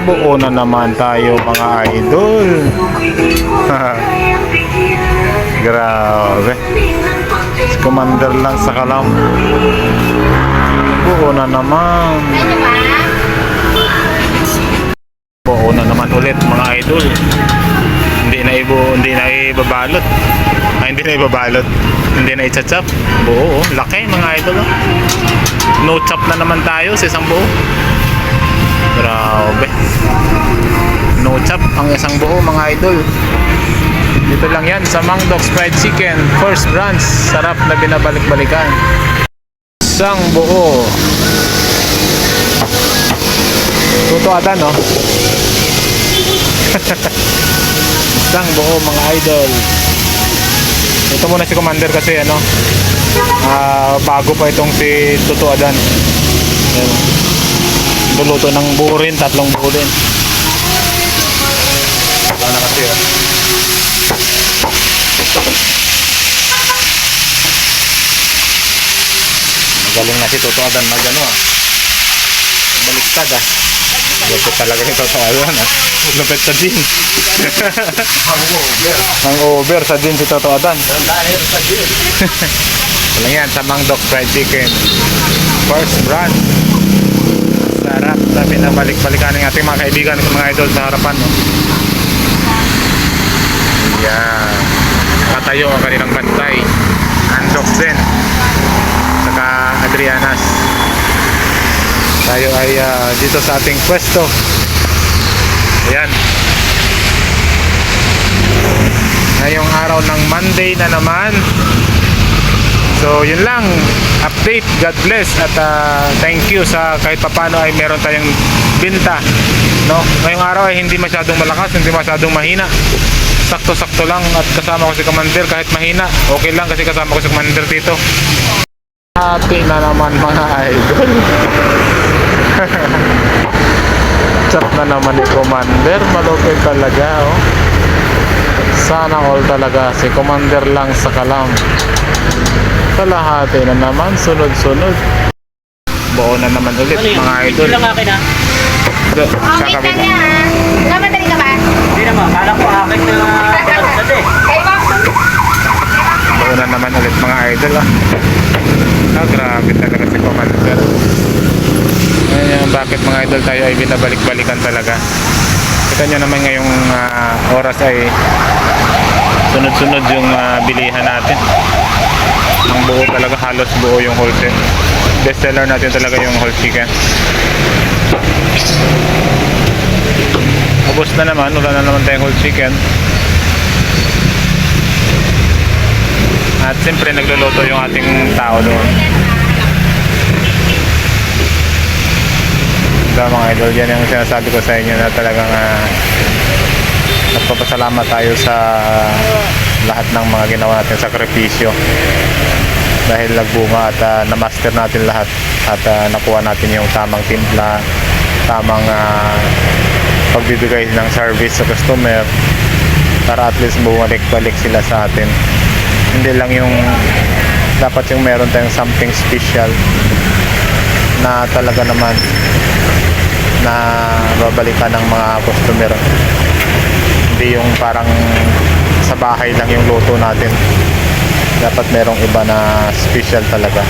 Buo na naman tayo mga idol. Grabe. Commander lang sa kalam. Buo na naman. Buo na naman ulit mga idol. Hindi na ibo, hindi na ibabalot. Ay, hindi na ibabalot. Hindi na i-chop. Buo, oh. laki mga idol. Oh. No chop na naman tayo sa isang buo. Grabe. No chop ang isang buo mga idol. Dito lang yan sa Mang Dogs Fried Chicken. First branch. Sarap na binabalik-balikan. Isang buo. Tuto ata no? Isang buo mga idol. Ito muna si Commander kasi ano. ah bago pa itong si Tuto Adan. Ayan. Luluto ng buo rin, tatlong buo rin. Wala na kasi oh. Magaling na si Toto Adan mag ano ah. Baliktad ah. Lupit talaga ni Toto Adan ah. Lupit sa din. Ang over sa din si Toto Adan. Wala yan sa Mang Dok Fried Chicken. First brand. Sarap na binabalik-balikan ng ating mga kaibigan mga idol sa harapan. No? Yan. Patayo ang kanilang bantay. Andok din. Saka Adrianas. Tayo ay ah, dito sa ating pwesto. Ayan. Ngayong araw ng Monday na naman. So, yun lang. Update. God bless. At ah, thank you sa kahit papano ay meron tayong binta. No? Ngayong araw ay hindi masyadong malakas, hindi masyadong mahina. Sakto-sakto lang at kasama ko si Commander kahit mahina. Okay lang kasi kasama ko si Commander dito. Hati na naman mga idol. Chat na naman ni Commander. Malupit talaga oh. Sana all talaga si Commander lang sa kalam. Kalahati na naman, sunod-sunod. Buo na naman ulit mga idol. Ano Hindi lang akin ha. Do, sa Okay ka kabila. na. Namadali ka ba? Hindi naman. Kala ko akin na pagkakasad eh. Buo na naman ulit mga idol ah. Ah, grabe talaga si Commander. Ayan, bakit mga idol tayo ay binabalik-balikan talaga. Kita nyo naman ngayong ah, oras ay sunod-sunod yung ah, bilihan natin. Ang buo talaga, halos buo yung whole set. Best seller natin talaga yung whole chicken. Ubus na naman, wala na naman tayong whole chicken. At siyempre nagluluto yung ating tao doon. Diba mga idol, yan yung sinasabi ko sa inyo na talagang uh, nagpapasalamat tayo sa lahat ng mga ginawa natin sakripisyo. Dahil nagbunga at ah, na-master natin lahat at ah, nakuha natin yung tamang timpla tamang ah, pagbibigay ng service sa customer para at least bumalik-balik sila sa atin. Hindi lang yung dapat yung meron tayong something special na talaga naman na babalikan ng mga customer. Hindi yung parang sa bahay lang yung luto natin. Dapat merong iba na special talaga.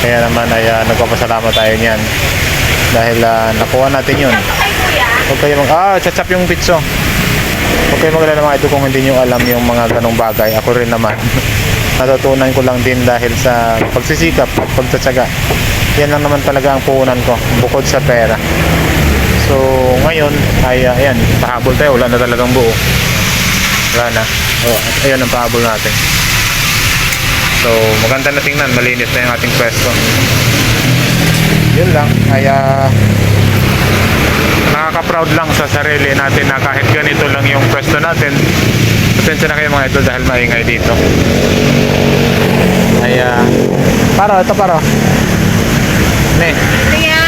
Kaya naman ay uh, nagpapasalamat tayo niyan. Dahil ah, nakuha natin yun. Huwag kayo mag ah chachap yung pizza. Huwag kayo magalala mga ito kung hindi nyo alam yung mga ganong bagay. Ako rin naman. Natutunan ko lang din dahil sa pagsisikap at pagtsatsaga yan lang naman talaga ang puhunan ko bukod sa pera. So ngayon ay uh, ayan pahabol tayo. Wala na talagang buo. Wala na. Oh, ayan ang pahabol natin. So maganda na tingnan. Malinis na yung ating pwesto. Yun lang. Ay uh, nakaka-proud lang sa sarili natin na kahit ganito lang yung pwesto natin pasensya na kayo mga idol dahil maingay dito. Ay uh, paro ito paro Kaya,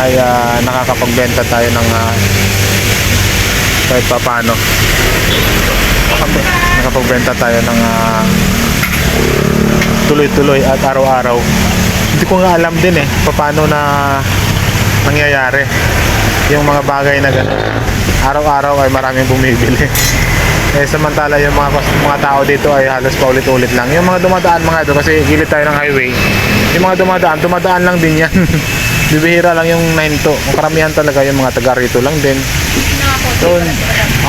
ay ah, nakakapagbenta tayo ng ah, kahit pa paano Nakap- nakapagbenta tayo ng ah, tuloy-tuloy at araw-araw. Hindi ko nga alam din eh paano na nangyayari yung mga bagay na gano'n araw-araw ay maraming bumibili eh samantala yung mga mga tao dito ay halos paulit-ulit lang yung mga dumadaan mga ito kasi gilid tayo ng highway yung mga dumadaan dumadaan lang din yan bibihira lang yung nahinto ang karamihan talaga yung mga taga rito lang din so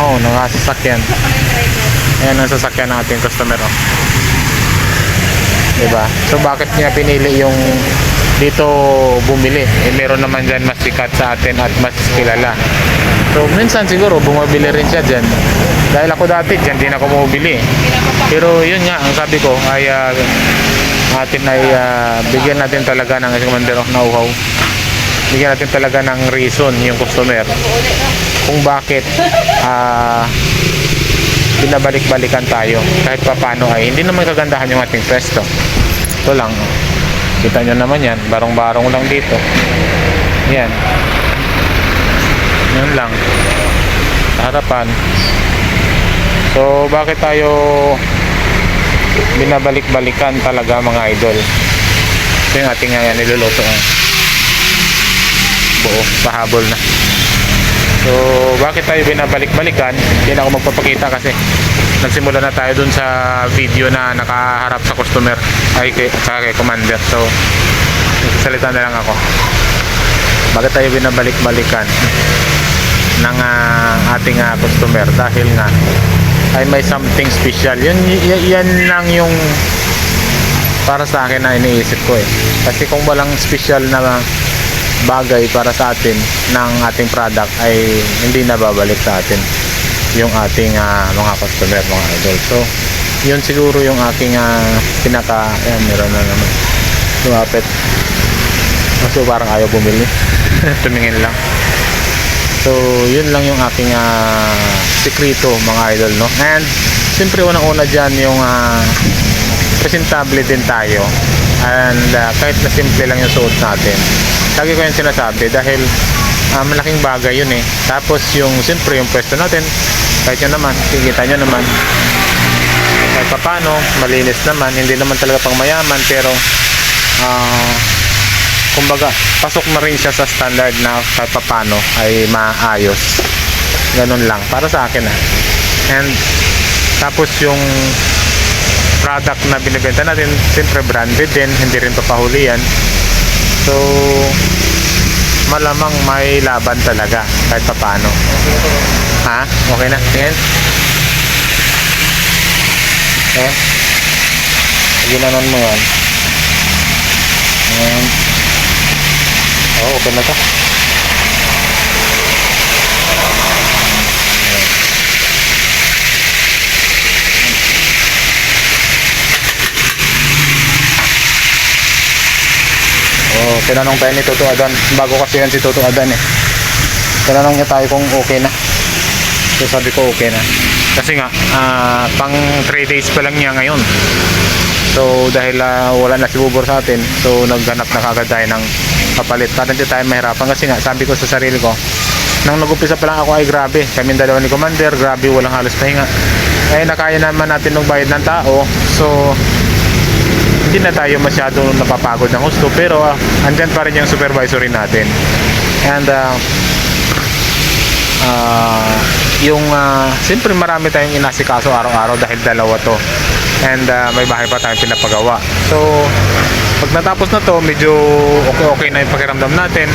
oh nakasasakyan ayan ang sasakyan ng ating customer oh. Diba? So bakit niya pinili yung dito bumili? Eh meron naman dyan mas sikat sa atin at mas kilala. So minsan siguro bumabili rin siya dyan. Dahil ako dati dyan din ako bumibili. Pero yun nga, ang sabi ko ay ah, atin ay ah, bigyan natin talaga ng commander of know-how. Bigyan natin talaga ng reason yung customer kung bakit ah binabalik-balikan tayo kahit papano. Ay hindi naman kagandahan yung ating pwesto ito lang. Kita nyo naman yan. Barong-barong lang dito. Yan. Yan lang sa harapan so bakit tayo binabalik-balikan talaga mga idol ito yung ating uh, niluluto oh. buo pahabol na So, bakit tayo binabalik-balikan? Hindi ako magpapakita kasi nagsimula na tayo dun sa video na nakaharap sa customer ay kay, saka kay commander. So, salita na lang ako. Bakit tayo binabalik-balikan ng ah, ating ah, customer? Dahil nga ay may something special. Yun, yan lang yung para sa akin na iniisip ko eh. Kasi kung walang special na bagay para sa atin ng ating product ay hindi na babalik sa atin yung ating ah, mga customer, mga idol. So, yun siguro yung aking ah, pinaka, ayan, meron na naman. Lumapit. So, parang ayaw bumili. Tumingin lang. So, yun lang yung aking ah, sikrito, mga idol, no? And, siyempre, unang-una dyan yung ah, presentable din tayo. And ah, kahit na simple lang yung suot natin. Lagi ko yung sinasabi dahil ah, malaking bagay yun eh. Tapos yung siyempre yung pwesto natin, kahit nyo naman, kikita nyo naman. Kahit papano, malinis naman, hindi naman talaga pang mayaman pero ah kumbaga, pasok na rin siya sa standard na kahit papano ay maayos. Ganun lang, para sa akin ah. And tapos yung product na binibenta natin, siyempre branded din, hindi rin papahuli yan. So, malamang may laban talaga kahit pa paano. Ha? Okay na? Tingin? Eh? Ginanon mo yan. Ayan. Oo, okay na to. Oh, tinanong tayo ni Toto Adan. Bago kasi yan si Toto Adan eh. Tinanong niya tayo kung okay na. So sabi ko okay na. Kasi nga, ah, pang 3 days pa lang niya ngayon. So dahil ah, wala na si Bubor sa atin, so naghanap na kagad tayo ng kapalit. Para hindi tayo mahirapan kasi nga, sabi ko sa sarili ko, nang nag-umpisa pa lang ako ay grabe. Kami dalawa ni Commander, grabe, walang halos pahinga. Eh, nakaya naman natin magbayad ng tao. So, hindi na tayo masyado napapagod ng gusto pero uh, andyan pa rin yung supervisory natin and uh, uh, yung uh, siyempre marami tayong inasikaso araw-araw dahil dalawa to and uh, may bahay pa tayong pinapagawa so pag natapos na to medyo okay okay na yung pakiramdam natin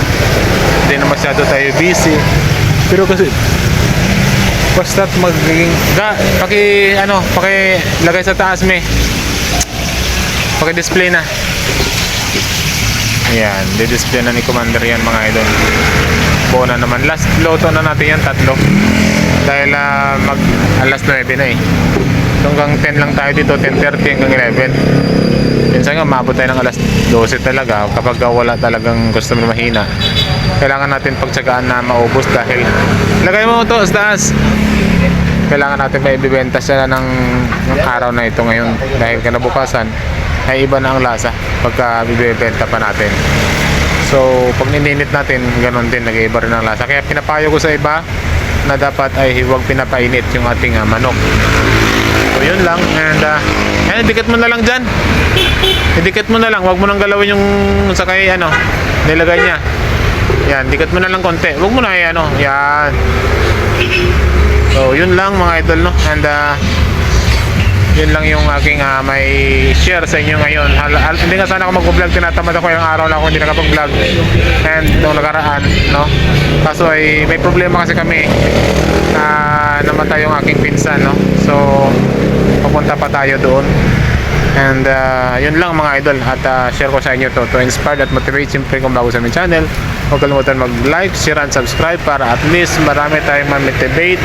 hindi na masyado tayo busy pero kasi basta magiging ga, paki ano paki lagay sa taas me Paki-display na. Ayan, di-display na ni Commander yan mga idol. Buo na naman. Last loto na natin yan, tatlo. Dahil ah, mag alas 9 na eh. Hanggang 10 lang tayo dito, 10.30 hanggang 11. Minsan nga, maabot tayo ng alas 12 talaga kapag wala talagang customer mahina. Kailangan natin pagtsagaan na maubos dahil lagay mo to sa taas kailangan natin may ibibenta siya ng, ng araw na ito ngayon dahil kinabukasan ay iba na ang lasa pagka bibenta pa natin so pag nininit natin ganun din nag-iiba rin ang lasa kaya pinapayo ko sa iba na dapat ay huwag pinapainit yung ating ah, manok So yun lang. And uh, yan, dikit mo na lang dyan. Idikit mo na lang. Huwag mo nang galawin yung sa kay ano, nilagay niya. Yan, dikit mo na lang konti. Huwag mo na eh, ano. Yan. So yun lang mga idol no. And uh, yun lang yung aking ah, may share sa inyo ngayon. Hal, hal- hindi nga sana ako mag-vlog, tinatamad ako yung araw lang ako hindi nakapag-vlog. And nung nakaraan, no? Kaso ay may problema kasi kami na namatay yung aking pinsan, no? So, papunta pa tayo doon. And uh, yun lang mga idol at uh, share ko sa inyo to to inspire at motivate siyempre kung bago sa aming channel huwag kalimutan mag-like, share and subscribe para at least marami tayong ma-motivate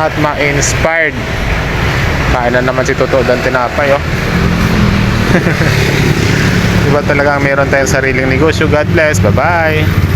at ma-inspired Kain na naman si Toto dan tinapay, oh. Diba talagang meron tayong sariling negosyo. God bless. Bye-bye.